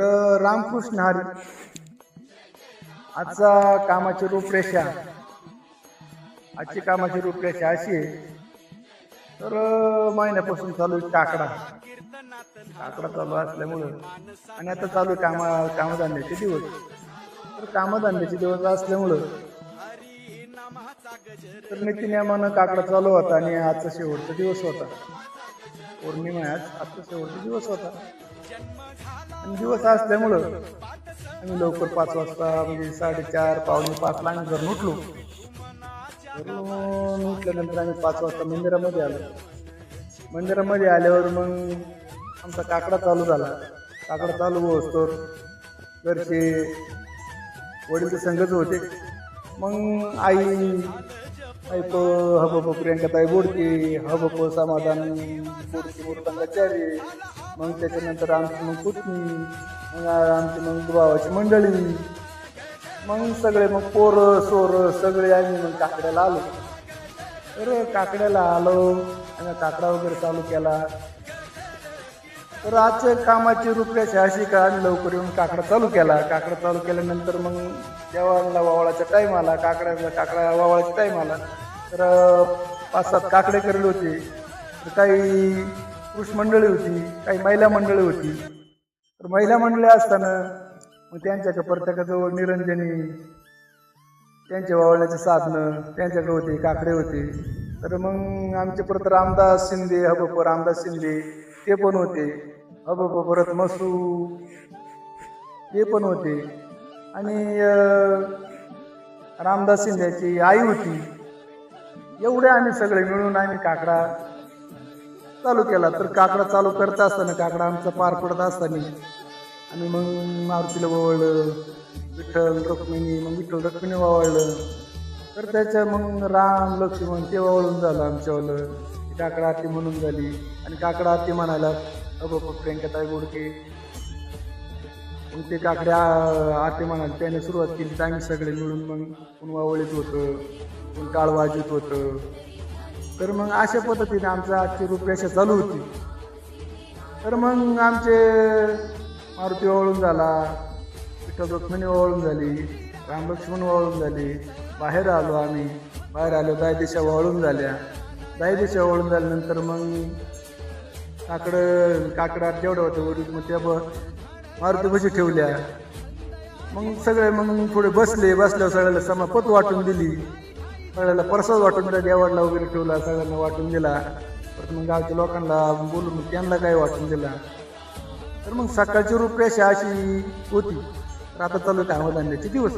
रामकृष्ण हरी. आजचा कामाची रूपरेषा. आजची कामाची रूपरेषा अशी आहे. तर महिन्यापासून चालू आहे काकडा. काकडा चालू असल्यामुळं आणि आता चालू आहे कामा कामधंद्याचे दिवस. तर कामधंद्याचे दिवस असल्यामुळं तर नित्यनियमानं काकडा चालू होता आणि आजचा शेवटचा दिवस होता. पौर्णिमा आज आजचा शेवटचा दिवस होता. दिवस असल्यामुळं आम्ही लवकर पाच वाजता म्हणजे साडेचार पावणे पाचला आम्ही घरून उठलो. घरून उठल्यानंतर आम्ही पाच वाजता मंदिरामध्ये आलो. मंदिरामध्ये आल्यावर मग आमचा काकडा चालू झाला. काकडा चालू असतो घरचे वडील तर संघच होते. मग आई ऐप हबप प्रियंकाताई बोडके हबप समाधान बोडके मूर्तांगाचार्य मग त्याच्यानंतर आमची मग पुतणी मग आमची मग भावाची मंडळी मग सगळे मग पोरं सोरं सगळे आम्ही मग काकड्याला आलो. तर काकड्याला आलो आणि काकडा वगैरे चालू केला. तर आजच्या कामाची रूपरेषा अशी का आम्ही लवकर येऊन काकडा चालू केला. काकडा चालू केल्यानंतर मग देवाला वावळाचा टाईम आला. काकड्याला काकडा वावळाचा टाईम आला. तर पाच सात काकडे करेल होते. तर काही पुरुष मंडळी होती काही महिला मंडळी होती. तर महिला मंडळी असताना मग त्यांच्याकडे प्रत्येकाजवळ निरंजनी त्यांचे वावळण्याचे साधनं त्यांच्याकडे होते काकडे होते. तर मग आमचे परत रामदास शिंदे हबप रामदास शिंदे ते पण होते. हबप परत मसू ते पण होते. आणि रामदास शिंद्याची आई होती. एवढे आम्ही सगळे मिळून आम्ही काकडा चालू केला तर काकडा चालू करत असताना काकडा आमचा पार पडत असताना. आणि मग मारुतीला वळलं विठ्ठल रुक्मिणी मग विठ्ठल रुक्मिणी वावळलं तर त्याच्या मग राम लक्ष्मण ते वावळून झालं आमच्यावालं. काकडा आरती म्हणून झाली. आणि काकडा आरती म्हणायला अगो प्रियंकाताई गोडके. मग ते काकड्या आरती म्हणाले त्याने सुरुवात केली आम्ही सगळे मिळून मग कोण वावळीत होतं कोण टाळ वाजत होतं. तर मग अशा पद्धतीने आमचं आजची रूपरेषा चालू होती. तर मग आमचे मारुती ओळून झाला विठ्ठल रुक्मिणी ओळून झाली रामलक्ष्मण ओळून झाली बाहेर आलो आम्ही. बाहेर आलो दाय दिशा वळून झाल्या. दाय दिशा वळून झाल्यानंतर मग काकडं काकडा जेवढं होतं वडील मग त्या ब मारुती बशी ठेवल्या. मग सगळे मग पुढे बसले बसल्यावर सगळ्याला समापत वाटून दिली. सगळ्याला प्रसाद वाटून दिला देवाडला वगैरे ठेवला सगळ्यांना वाटून दिला. परत मग गावच्या लोकांना बोलून त्यांना काय वाटून दिला. तर मग सकाळची रूपरेषा अशी होती. तर आता चालू आहे कामधंद्याचे दिवस.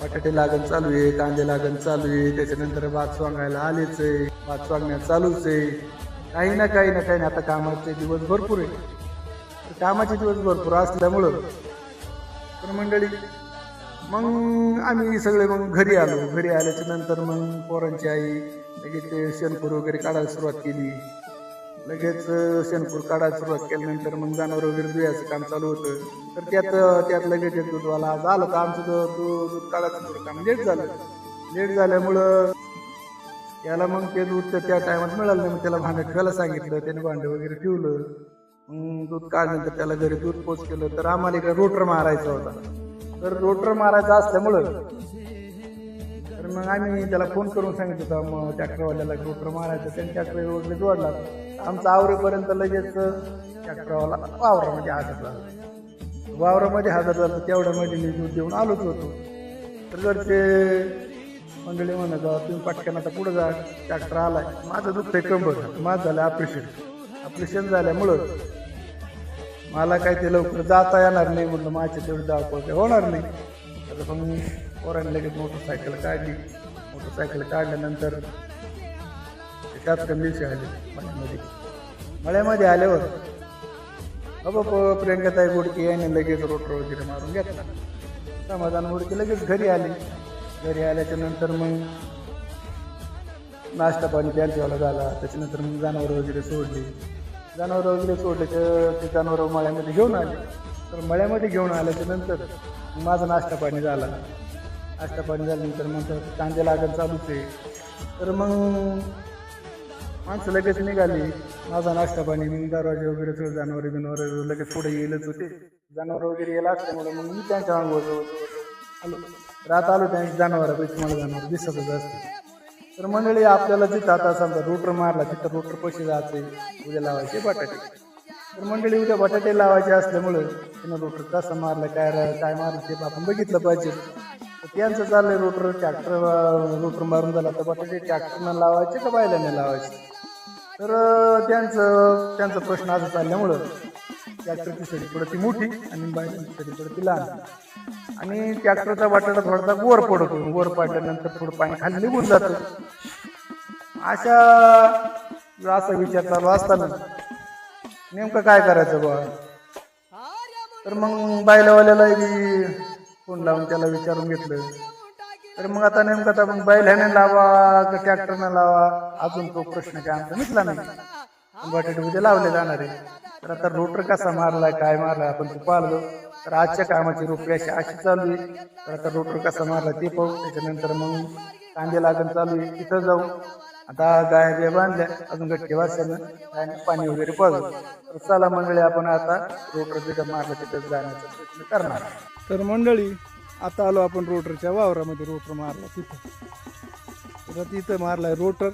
बटाटे लागण चालू आहे कांदे लागण चालू आहे त्याच्यानंतर भात स्वांगायला आलेच आहे भात वांगण्या चालूच आहे. काही ना काही ना काही ना आता कामाचे दिवस भरपूर आहे कामाचे दिवस भरपूर असल्यामुळं तर मंडळी मग आम्ही सगळे मग घरी आलो. घरी आल्याच्यानंतर मग पोरांची आई लगेच ते शेणपूर वगैरे काढायला सुरुवात केली. लगेच शेणपूर काढायला सुरुवात केल्यानंतर मग जनावर वगैरे दुयाचं काम चालू होतं. तर त्यात त्यात लगेच एक दूधवाला आज आलं तर आमचं दूध दूध काढायचं थोडं काम. लेट झालं. लेट झाल्यामुळं त्याला मग ते दूध तर त्या टायमात मिळालं नाही. मग त्याला भांडं ठेवायला सांगितलं. त्याने भांडं वगैरे ठेवलं. मग दूध काढल्यानंतर त्याला घरी दूध पोच केलं. तर आम्हाला इकडे रोटर मारायचा होता. तर रोटर मारायचा असल्यामुळं. तर मग आम्ही त्याला फोन करून सांगितलं होतं मग ट्रॅक्टरवाल्याला रोटर मारायचं त्यांनी ट्रॅक्टर वगैरे जोडला आमचा आवरेपर्यंत लगेच ट्रॅक्टरवाला वावरामध्ये हजर झाला. वावरामध्ये हजर झाला तेवढ्यामध्ये मी दूध देऊन आलोच होतो. तर घरचे मंडळी म्हणत तुम्ही पटकन आता पुढं जा ट्रॅक्टर आलाय. माझं दुखतंय कंबर माझं झालं ऑपरेशन ऑपरेशन झाल्यामुळं मला काय ते लवकर जाता येणार नाही म्हटलं माझ्या तेवढं धावपळ होणार नाही. आता पण पोरांनी लगेच मोटरसायकल काढली. मोटरसायकल काढल्यानंतर त्यात कमी दिवशी आले मळ्यामध्ये. मळ्यामध्ये आल्यावर बाबा प्रियंकाताई गोडके याने लगेच रोटर वगैरे मारून घेतला. समाधान गोडके लगेच घरी आले. घरी आल्याच्यानंतर मग नाश्ता पाणी त्यांच्यावाला झाला. त्याच्यानंतर मग जनावरं वगैरे सोडली. जनावरं वगैरे सोडले तर ते जनावरं मळ्यामध्ये घेऊन आले. तर मळ्यामध्ये घेऊन आल्याच्यानंतर माझा नाश्ता पाणी झाला. नाश्ता पाणी झाल्यानंतर मग कांदे लागण चालूच आहे. तर मग माणसं लगेच निघाली. माझा नाश्ता पाणी मी दरवाजे वगैरे सगळं जनावरे बिनवरे लगेच पुढे येईलच होते. जनावर वगैरे यायला असल्यामुळे मग मी त्यांच्या मागे आलो. रात आलो त्यांच्या जनावरापैकी मला जनावर दिसतच असते तर मंडळी आपल्याला जिथं आता समजा रोटर मारला तिथं रोटर पैसे जायचे उद्या लावायचे बटाटे. तर मंडळी उद्या बटाटे लावायचे असल्यामुळं त्यांना रोटर कसं मारलं काय रा- काय मारलं ते आपण बघितलं पाहिजे. तर त्यांचं चाललंय रोटर ट्रॅक्टर रोटर मारून झाला तर बटाटे ट्रॅक्टरनं लावायचे का बायलाने लावायचे? तर त्यांचं त्यांचा प्रश्न असं चालल्यामुळं ट्रॅक्टरची सडी पुढे ती मोठी आणि बायलांची सडी पुढे ती लहान. आणि ट्रॅक्टरचा वाटाडा थोडासा वर पडतो. वर पडल्यानंतर थोडं पाणी खाली निघून जातं. अशा असा विचार चालू असताना नेमकं काय करायचं बा तर मग बायलावाल्याला फोन लावून त्याला विचारून घेतलं. तर मग आता नेमकं आता मग बैलाने लावा का ट्रॅक्टरने लावा? अजून तो प्रश्न काय आमचा निघला नाही. बटाटे उद्या लावले जाणार आहे. तर आता रोटर कसा मारलाय काय मारलाय आपण ते पाहिलं. तर आजच्या कामाची रोपी अशी अशी चालू आहे. तर आता रोटर कसा मारला ते पाहू. त्याच्यानंतर मग कांदे लागण चालू आहे. तिथं जाऊ. आता गाय बिया बांधल्या. अजून गट्टे वाचल्यानं गायने पाणी वगैरे पाजू. तर चला मंडळी आपण आता रोटर तिथं मारलं तिथं जाण्याचा प्रयत्न करणार तर मंडळी आता आलो आपण रोटरच्या वावरामध्ये. रोटर मारला तिथं. तर तिथं मारलाय रोटर.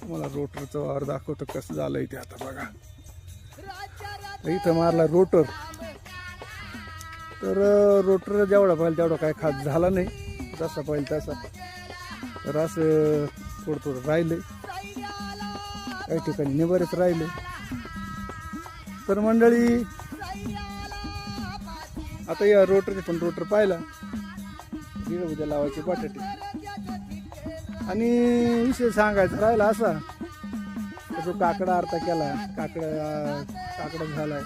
तुम्हाला रोटरचं वावर दाखवतो कसं झालंय ते आता बघा. इथं मारला रोटर. तर रोटर जेवढा पाहिजे तेवढा काय खास झाला नाही. जसा पाहिजे तसा. तर असं थोडं थोडं राहिलं काही ठिकाणी निबरेच राहिले तर मंडळी आता या रोटरचे पण रोटर पाहिला. उद्या लावायचे बटाटे. आणि विषय सांगायचा राहिला असा. तो काकडा अर्था केला. काकडा काकडा झालाय.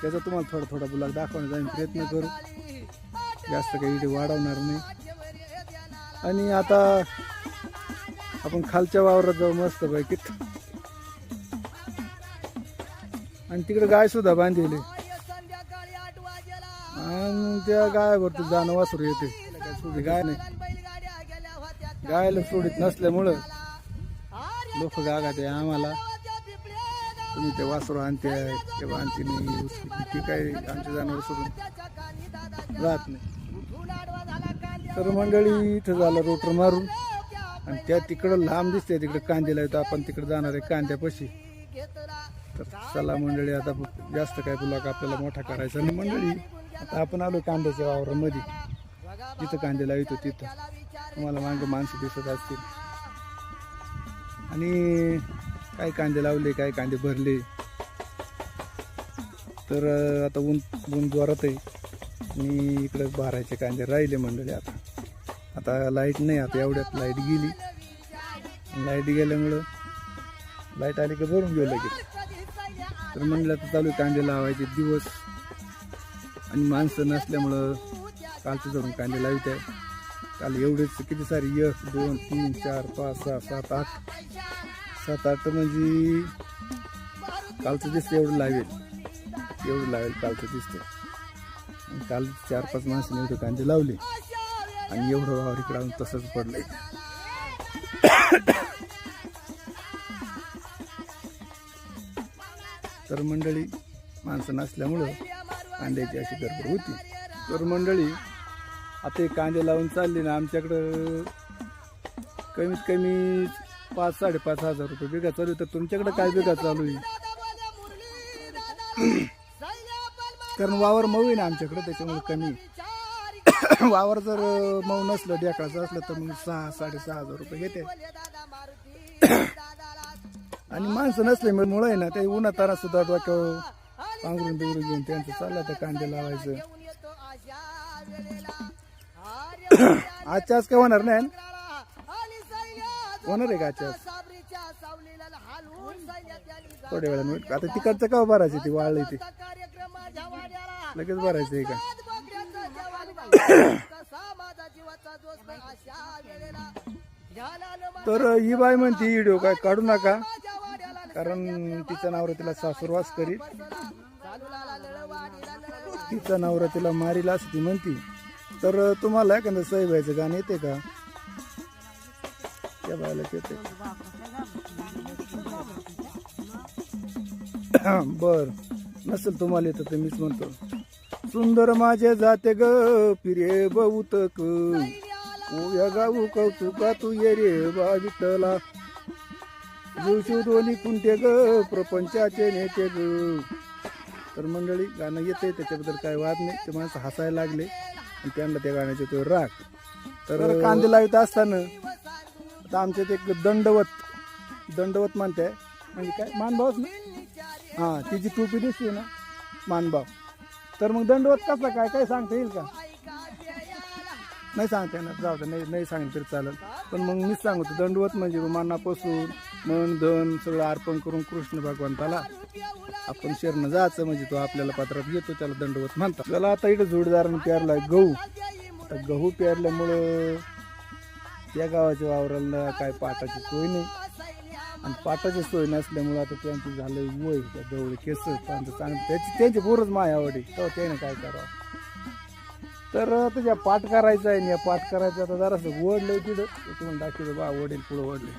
त्याचा तुम्हाला थोडा थोडा बुलाक दाखवण्याचा आम्ही प्रयत्न करू. जास्त काही इथे वाढवणार नाही. आणि आता आपण खालच्या वावरात जाऊ मस्त पैकीत आणि तिकडे गाय सुद्धा बांधलेली. आणि त्या गायावरती जाणं वासरू येते. गाय नाही. गायला सोडीत नसल्यामुळं लोक गागाते आम्हाला. तुम्ही ते वासरू आणते तेव्हा आणते नाही उसकी ती काय आमचे जनावर सोडून राहत नाही. तर मंडळी इथं झालं रोटर मारून. आणि त्या तिकडं लांब दिसते तिकडे कांद्याला येतो. आपण तिकडे जाणार आहे कांद्यापाशी. तर चला मंडळी आता जास्त काय बुलाक आपल्याला मोठा करायचा आणि मंडळी आता आपण आलो कांद्याच्या वावरामध्ये. जिथं कांदे लावितो तिथं. तुम्हाला मागं माणसं दिसत असतील. आणि काय कांदे लावले काय कांदे भरले? तर आता ऊन ऊन जोरात आहे. आणि इकडे भरायचे कांदे राहिले मंडळी आता. आता लाइट नाही आता एवढ्यात लाइट गेली. लाइट गेल्यामुळं लाइट आली का भरून घेऊ लगेच. तर म्हणलं आता चालू आहे कांदे लावायचे दिवस. आणि माणसं नसल्यामुळं कालचं धरून कांदे लावित आहे. काल एवढेच किती सारी? एक दोन तीन चार पाच सहा सात आठ. सात आठ म्हणजे कालचं दिसतं एवढं लावेल एवढं लावेल कालचं दिसतं काल चार पाच माणसाने एवढे कांदे लावले. आणि एवढं वावर इकडं आणून तसंच पडलंय. तर मंडळी माणसं नसल्यामुळं कांद्याची अशी गडबड होती. तर मंडळी आता हे कांदे लावून चालले ना आमच्याकडं कमीत कमी पाच साडेपाच हजार रुपये बिघा चालू आहे. तर तुमच्याकडं काय बिघा चालू आहे? कारण वावर मऊ आहे ना आमच्याकडं त्याच्यामुळे कमी वावर जर मऊ नसलं ढेकळाचं असलं तर मग सहा साडेसहा हजार रुपये घेते. आणि माणसं नसले मुळं आहे ना ते उन्हा तारा सुद्धा डोक्यावर पांघरून बिंगरून घेऊन त्यांचं चाललं ते कांदे लावायचं. आजच्या आज काय होणार नाही? होणार आहे का आज? थोड्या वेळाने होईल. आता तिकडचं का भरायचं ती वाळली ती. लगेच भरायचं आहे का? तर ही बाई म्हणते व्हिडिओ काय काढू नका. कारण तिचा नवरा तिला सासुरवास करीत. तिचा नवरा तिला मारीला असं ती म्हणती. तर तुम्हाला एखादं साहेबाचं गाणं येते का? त्या बायला येते बर. नसेल तुम्हाला येतं तर मीच म्हणतो. सुंदर माझे जाते ग फिरे बहुतक उभ्या गाऊ कौतुका तू ये रे बा विठ्ठला. दोन्ही कुंटे ग प्रपंचाचे नेते ग. तर मंडळी गाणं येते त्याच्याबद्दल काय वाद नाही. ते माणसं हसायला लागले आणि त्यांना त्या गाण्याचे तो राग. तर कांदे लावित असताना. आता आमच्यात एक दंडवत दंडवत मानते म्हणजे काय? मानभावच ना? हां तिची टोपी दिसते ना मानभाव. तर मग दंडवत कसा काय? काय सांगता येईल का? नाही सांगता येणार. जाऊ दे, नाही नाही सांगितलं तरी चालेल. पण मग मीच सांगतो दंडवत म्हणजे मनापासून मन धन सगळं अर्पण करून कृष्ण भगवंताला आपण शरण जायचं म्हणजे तो आपल्याला पात्रात येतो त्याला दंडवत म्हणतात. त्याला आता इकडे जोडदारानं प्यारला गहू. आता गहू प्यारल्यामुळं त्या गावाच्या वावराला काय पाटाची सोय नाही. आणि पाटाची सोय नसल्यामुळं आता त्यांचं झालं वय त्या जवळ केस त्यांचं चांगलं. त्याची त्यांची पोरच मायावडी तेव्हा त्याने काय करावं? तर तुझ्या पाठ करायचा आहे या पाठ करायचं आता जरासं ओढलं तिथं. तुम्हाला दाखवलं बा वडील पुढं ओढले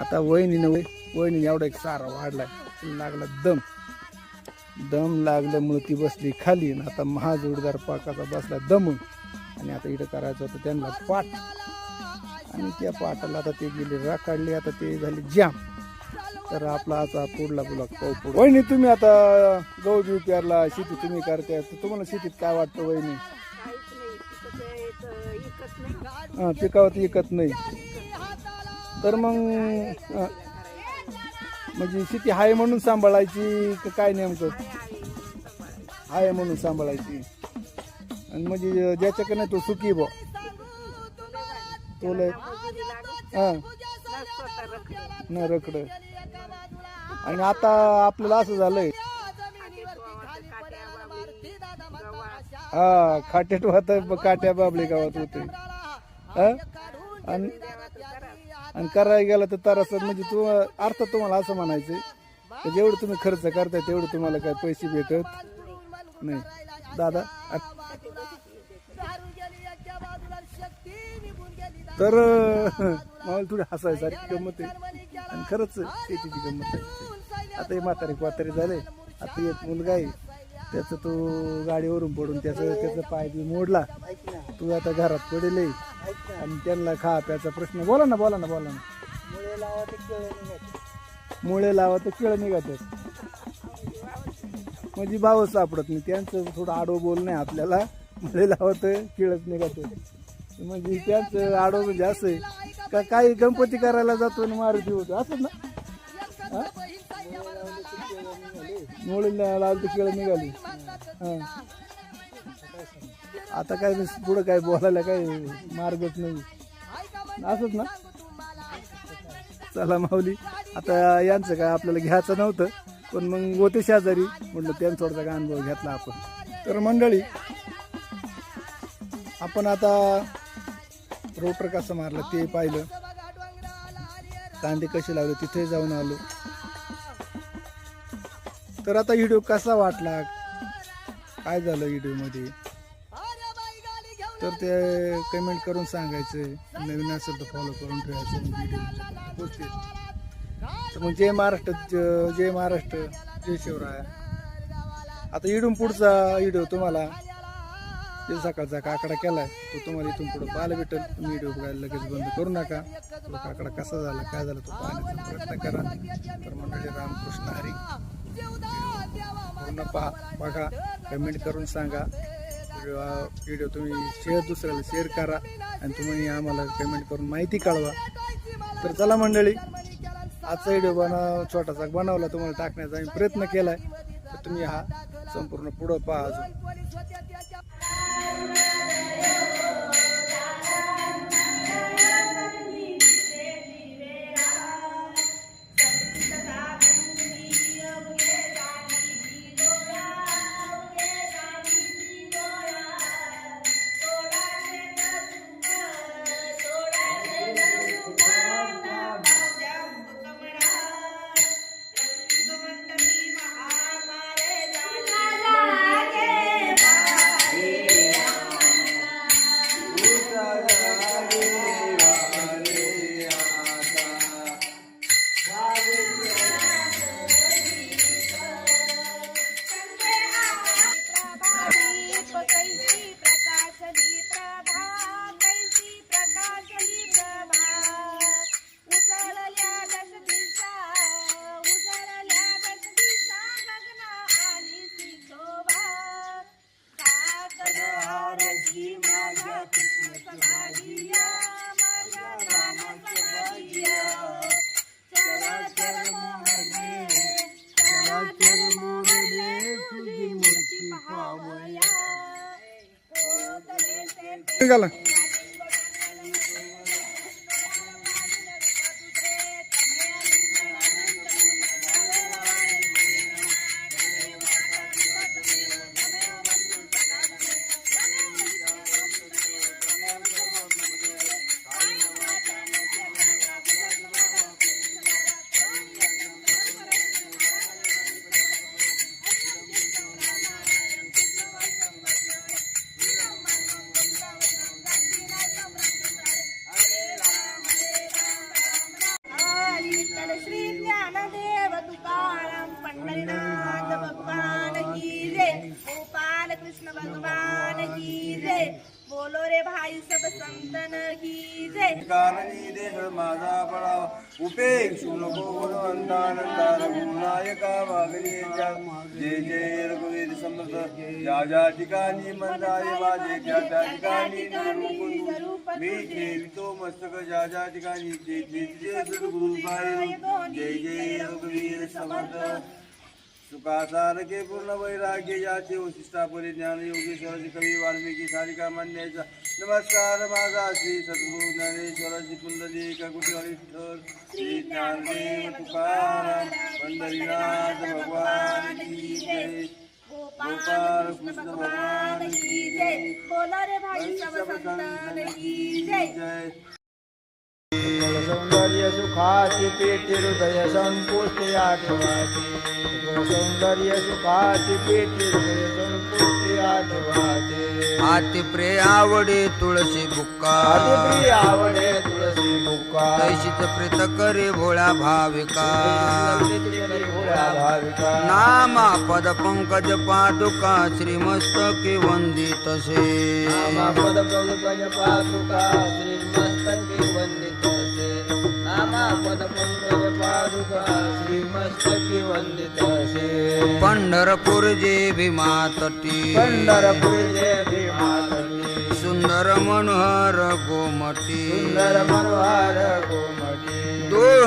आता वहिनीनं वय वहिनीने एवढा एक सारा वाढलाय. लागला दम. दम लागल्यामुळं ती बसली खाली आणि आता महाजोडदार पाकाचा बसला दम. आणि आता इथं करायचं होतं त्यांना पाठ. आणि त्या पाटाला आता ते गेले राग काढले आता ते झाले जाम. तर आपला आता पुढला ब्लॉक पाहू पुढं. वहिनी तुम्ही आता गहू बिऊ पेरला शेती तुम्ही करताय तर तुम्हाला शेतीत काय वाटतं वहिनी? हा, पिकावत विकत नाही. तर मग म्हणजे शेती हाय म्हणून सांभाळायची का काय नेमकं? हाय म्हणून सांभाळायची. आणि म्हणजे ज्याच्याकडे नाही तो सुखी बो तो लय हा. न रखड. आणि आता आपल्याला असं झालंय. हा खाट्यात वाहत काट्या बाबले गावात होते. आणि आणि करायला गेला तर तरास म्हणजे तू अर्थ तुम्हाला असं म्हणायचं जेवढं तुम्ही खर्च करताय तेवढं तुम्हाला काय पैसे भेटत नाही. दादा तर मला थोडी हसायसारखी गंमत आहे. आणि खरंच शेतीची गंमत आहे. आता हे म्हातारे म्हातारे झाले. आता एक मुलगा आहे. त्याचं तो गाडीवरून पडून त्याचं त्याचं पाय बी मोडला. तू आता घरात पडेल आणि त्यांना खा प्याचा प्रश्न. बोला ना बोला ना बोला ना. मुळे लावा तर केळं निघतात म्हणजे भावच सापडत नाही. त्यांचं थोडं आडो बोल नाही आपल्याला. मुळे लावत केळच निघातं म्हणजे त्यांचं आडो म्हणजे असं आहे. का काही गणपती करायला जातो आणि मारुती होतो. असं ना? हा? मुळे लावलं तर केळ निघाली. हां. आता काय पुढं काय बोलायला काय मार्गच नाही. असंच ना? चला माऊली आता यांचं काय आपल्याला घ्यायचं नव्हतं पण मग होते शेजारी म्हटलं त्यांचा काय अनुभव घेतला आपण. तर मंडळी आपण आता रोटर कसं मारलं ते पाहिलं. कांदे कसे लावले तिथे जाऊन आलो. तर आता व्हिडिओ कसा वाटला? काय झालं व्हिडिओमध्ये? तर ते कमेंट करून सांगायचं. नवीन असेल तर फॉलो करून ठेवायचं तर मग जय महाराष्ट्र ज- जय महाराष्ट्र जय शिवराय. आता इडून पुढचा व्हिडिओ तुम्हाला. ते सकाळचा काकडा केलाय तो तुम्हाला इथून पुढे पाहायला भेटेल. तुम्ही व्हिडिओ बघायला लगेच बंद करू नका. तो काकडा कसा झाला काय झाला तो पाहण्याचा प्रयत्न करा. तर मंडळी रामकृष्ण हरी. पूर्ण पहा बघा कमेंट करून सांगा. व्हिडिओ व्हिडिओ तुम्ही शेअर दुसऱ्याला शेअर करा. आणि तुम्ही आम्हाला कमेंट करून माहिती कळवा. तर चला मंडळी आजचा व्हिडिओ बनव छोटासा बनवला तुम्हाला टाकण्याचा आम्ही प्रयत्न केलाय. तर तुम्ही हा संपूर्ण पुढं पहा अजून. निघाला. कृष्ण भगवान की जय। बोलो रे भाई सब संतन की जय। कारणी देह माझा पडावा उपेक्षु नको गुणवंतानंदा रघुनायका वागणेच्या जय। जय रघुवीर समर्थ। ज्या ज्या ठिकाणी मंदाय माझे त्या त्या ठिकाणी निरूप मी ठेवितो मस्तक ज्या ज्या ठिकाणी ते ते सद्गुरु पाय जय जय रघुवीर समर्थ। सुखासारखे पूर्ण वैराग्य याचे वशिष्ठा परिज्ञान योगेश्वराचे कवी वाल्मिकी सारिका मान्याचा. नमस्कार माझा श्री सद्गुरु ज्ञानेश्वराची कुंडली कुठे विठ्ठल श्री ज्ञानदेव तुकाराम पंढरीनाथ भगवान की जय. गोपाल कृष्ण भगवान की जय. बोलो रे भाई सब संतन की जय. सुखाची पेटी हृदय संपुष्टी आठवाची. सौंदर्य सुखाची पेटी हृदय संपुष्टी आठवाची. आति प्रिय आवडे तुळशी बुक्का. आदिप्रिय आवडे तुळसी बुक्का. तैशीच प्रीत करे भोळा भाविका. भोळ्या भाविका. नामा पद पंकज पादुका श्रीमस्तकी वंदित असे नामा पद पंकज पादुका श्री मस्तकी वंदित असे पंढरपूर जे भीमा तटी पंढरपूर जय भीमातली सुंदर मनोहर गोमटी. सुंदर मनोहर गोमटी. दो